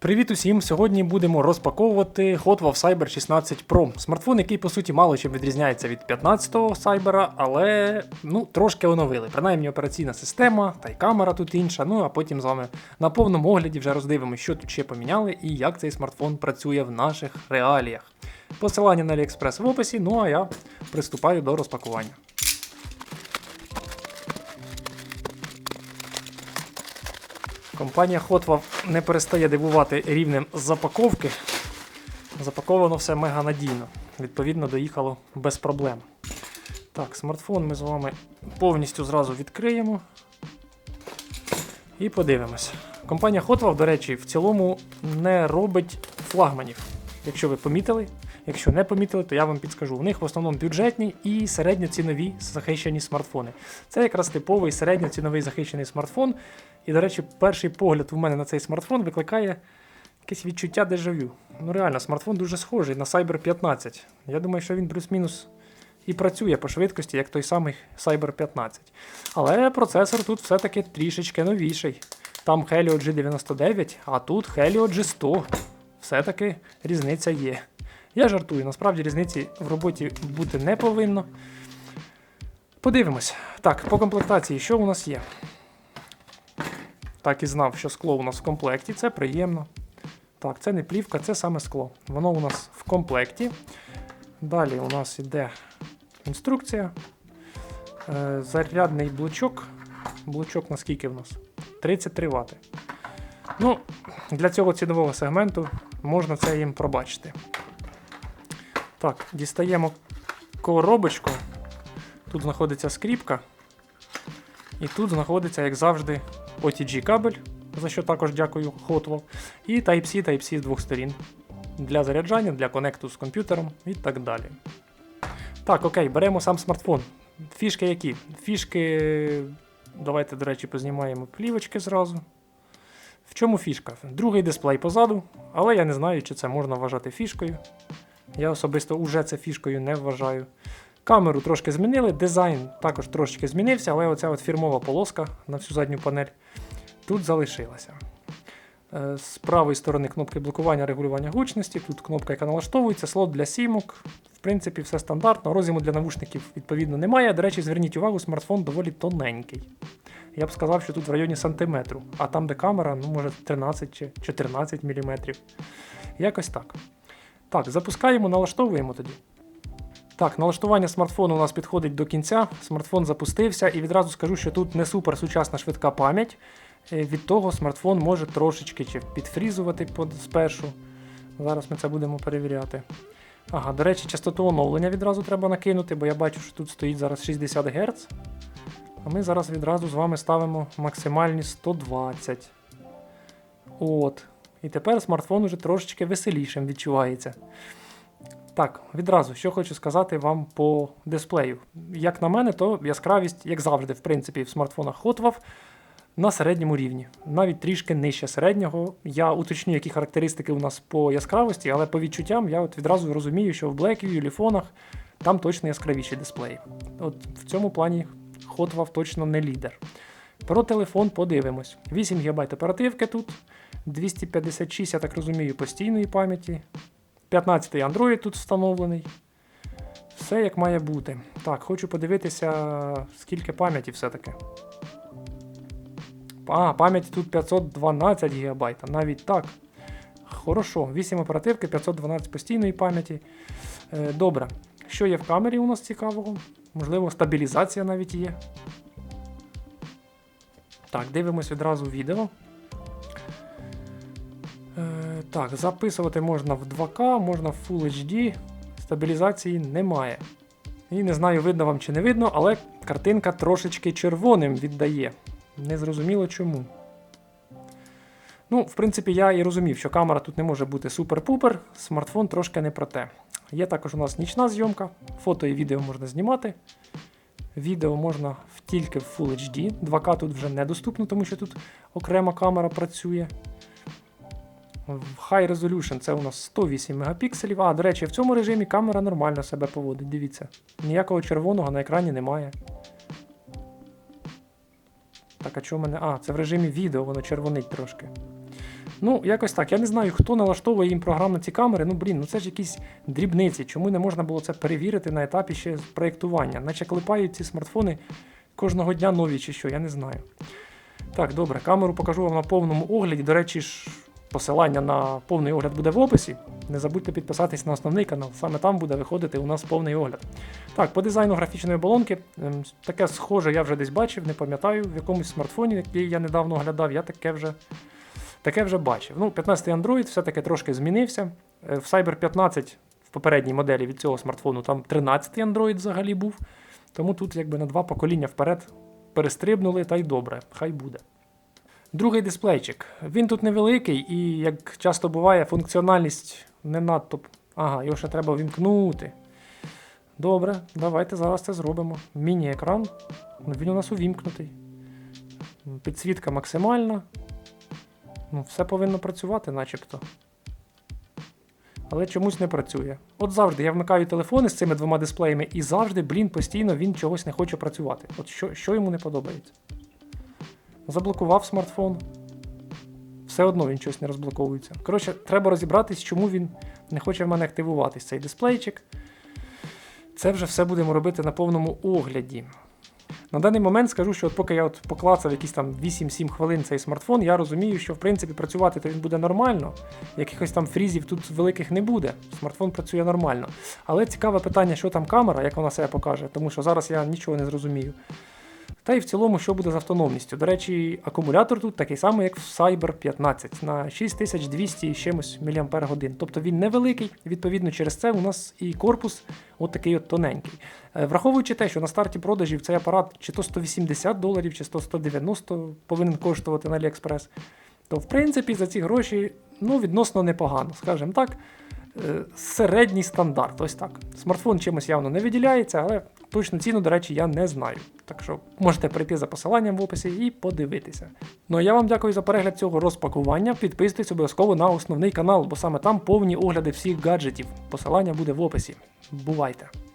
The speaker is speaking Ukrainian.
Привіт усім! Сьогодні будемо розпаковувати Hot Wheels Cyber 16 Pro. Смартфон, який по суті мало чим відрізняється від 15-го Cyber, але ну трошки оновили. Принаймні операційна система, та й камера тут інша. Ну а потім з вами на повному огляді вже роздивимося, що тут ще поміняли і як цей смартфон працює в наших реаліях. Посилання на AliExpress в описі. Ну а я приступаю до розпакування. Компанія Hotwave не перестає дивувати рівнем запаковки. Запаковано все мега надійно. Відповідно, доїхало без проблем. Так, смартфон ми з вами повністю зразу відкриємо і подивимося. Компанія Hotwave, до речі, в цілому не робить флагманів. Якщо ви помітили, якщо не помітили, то я вам підскажу. У них в основному бюджетні і середньоцінові захищені смартфони. Це якраз типовий середньоціновий захищений смартфон. І, до речі, перший погляд у мене на цей смартфон викликає якесь відчуття дежавю. Ну реально, смартфон дуже схожий на Cyber 15. Я думаю, що він плюс-мінус і працює по швидкості, як той самий Cyber 15. Але процесор тут все-таки трішечки новіший. Там Helio G99, а тут Helio G100. Все-таки різниця є. Я жартую, насправді різниці в роботі бути не повинно. Подивимось. Так, по комплектації, що у нас є? Так і знав, що скло у нас в комплекті, це приємно. Так, це не плівка, це саме скло. Воно у нас в комплекті. Далі у нас йде інструкція. Е, зарядний блочок. Блочок наскільки в нас? 33 Вт. Ну, для цього цінового сегменту можна це їм пробачити. Так, дістаємо коробочку. Тут знаходиться скріпка. І тут знаходиться, як завжди, OTG кабель, за що також дякую Hotwell, і Type-C, Type-C з двох сторін. Для заряджання, для конекту з комп'ютером і так далі. Так, окей, беремо сам смартфон. Фішки які? Фішки. Давайте, до речі, познімаємо плівочки зразу. В чому фішка? Другий дисплей позаду, але я не знаю, чи це можна вважати фішкою. Я особисто уже це фішкою не вважаю. Камеру трошки змінили, дизайн також трошки змінився, але оця от фірмова полоска на всю задню панель тут залишилася. Е, З правої сторони кнопки блокування регулювання гучності, тут кнопка, яка налаштовується, слот для сімок. В принципі, все стандартно. Розіму для навушників відповідно немає. До речі, зверніть увагу, смартфон доволі тоненький. Я б сказав, що тут в районі сантиметру, а там, де камера, ну може 13 чи 14 мм. Якось так. Так, запускаємо, налаштовуємо тоді. Так, налаштування смартфону у нас підходить до кінця. Смартфон запустився, і відразу скажу, що тут не супер сучасна швидка пам'ять. Е, Від того смартфон може трошечки чи підфрізувати спершу. Зараз ми це будемо перевіряти. Ага, до речі, частоту оновлення відразу треба накинути, бо я бачу, що тут стоїть зараз 60 Гц. А ми зараз відразу з вами ставимо максимальні 120. От. І тепер смартфон уже трошечки веселішим відчувається. Так, відразу, що хочу сказати вам по дисплею. Як на мене, то яскравість, як завжди, в принципі, в смартфонах Hotwave на середньому рівні, навіть трішки нижче середнього. Я уточню, які характеристики у нас по яскравості, але по відчуттям я от відразу розумію, що в Blackview, Юліфонах там точно яскравіші дисплеї. От в цьому плані Hotwave точно не лідер. Про телефон подивимось. 8 ГБ оперативки тут, 256, я так розумію, постійної пам'яті. 15-й Android тут встановлений. Все як має бути. Так, хочу подивитися, скільки пам'яті все-таки. А, пам'ять тут 512 ГБ, навіть так. Хорошо, 8 оперативки, 512 постійної пам'яті. Е, добре. Що є в камері у нас цікавого? Можливо, стабілізація навіть є. Так, дивимось відразу відео. Так, записувати можна в 2К, можна в Full HD. Стабілізації немає. І не знаю, видно вам чи не видно, але картинка трошечки червоним віддає. Незрозуміло чому. Ну, в принципі, я і розумів, що камера тут не може бути супер-пупер, смартфон трошки не про те. Є також у нас нічна зйомка, фото і відео можна знімати. Відео можна тільки в Full HD. 2К тут вже недоступно, тому що тут окрема камера працює. High Resolution це у нас 108 мегапікселів. А, до речі, в цьому режимі камера нормально себе поводить. Дивіться. Ніякого червоного на екрані немає. Так, а чого в мене. А, це в режимі відео, воно червонить трошки. Ну, якось так. Я не знаю, хто налаштовує їм програм на ці камери. Ну, блін, ну це ж якісь дрібниці. Чому не можна було це перевірити на етапі ще проєктування? Наче клепають ці смартфони кожного дня нові чи що, я не знаю. Так, добре, камеру покажу вам на повному огляді. До речі, ж посилання на повний огляд буде в описі. Не забудьте підписатись на основний канал, саме там буде виходити у нас повний огляд. Так, по дизайну графічної оболонки, ем, таке схоже я вже десь бачив, не пам'ятаю, в якомусь смартфоні, який я недавно оглядав, я таке вже, таке вже бачив. Ну, 15-й Android все-таки трошки змінився. Е, В Cyber 15 в попередній моделі від цього смартфону там 13-й Android взагалі був. Тому тут якби на два покоління вперед перестрибнули, та й добре, хай буде. Другий дисплейчик. Він тут невеликий і, як часто буває, функціональність не надто. Ага, його ще треба вімкнути. Добре, давайте зараз це зробимо. Міні-екран. Він у нас увімкнутий. Підсвітка максимальна. Ну, все повинно працювати, начебто. Але чомусь не працює. От завжди я вмикаю телефони з цими двома дисплеями, і завжди, блін, постійно він чогось не хоче працювати. От що, що йому не подобається. Заблокував смартфон. Все одно він щось не розблоковується. Коротше, треба розібратись, чому він не хоче в мене активуватись, цей дисплейчик. Це вже все будемо робити на повному огляді. На даний момент скажу, що от поки я от поклацав якісь там 8-7 хвилин цей смартфон, я розумію, що в принципі працювати то він буде нормально. Якихось там фрізів тут великих не буде. Смартфон працює нормально. Але цікаве питання, що там камера, як вона себе покаже, тому що зараз я нічого не зрозумію. Та й в цілому, що буде з автономністю. До речі, акумулятор тут такий самий, як в Cyber 15 на 6200 і чимось мАч. Тобто він невеликий, відповідно, через це у нас і корпус от такий от тоненький. Е, Враховуючи те, що на старті продажів цей апарат чи то 180 доларів, чи то 190 повинен коштувати на AliExpress, то в принципі за ці гроші ну, відносно непогано, скажімо так. Е, Середній стандарт, ось так. Смартфон чимось явно не виділяється, але точну ціну, до речі, я не знаю. Так що можете прийти за посиланням в описі і подивитися. Ну а я вам дякую за перегляд цього розпакування. Підписуйтесь обов'язково на основний канал, бо саме там повні огляди всіх гаджетів. Посилання буде в описі. Бувайте!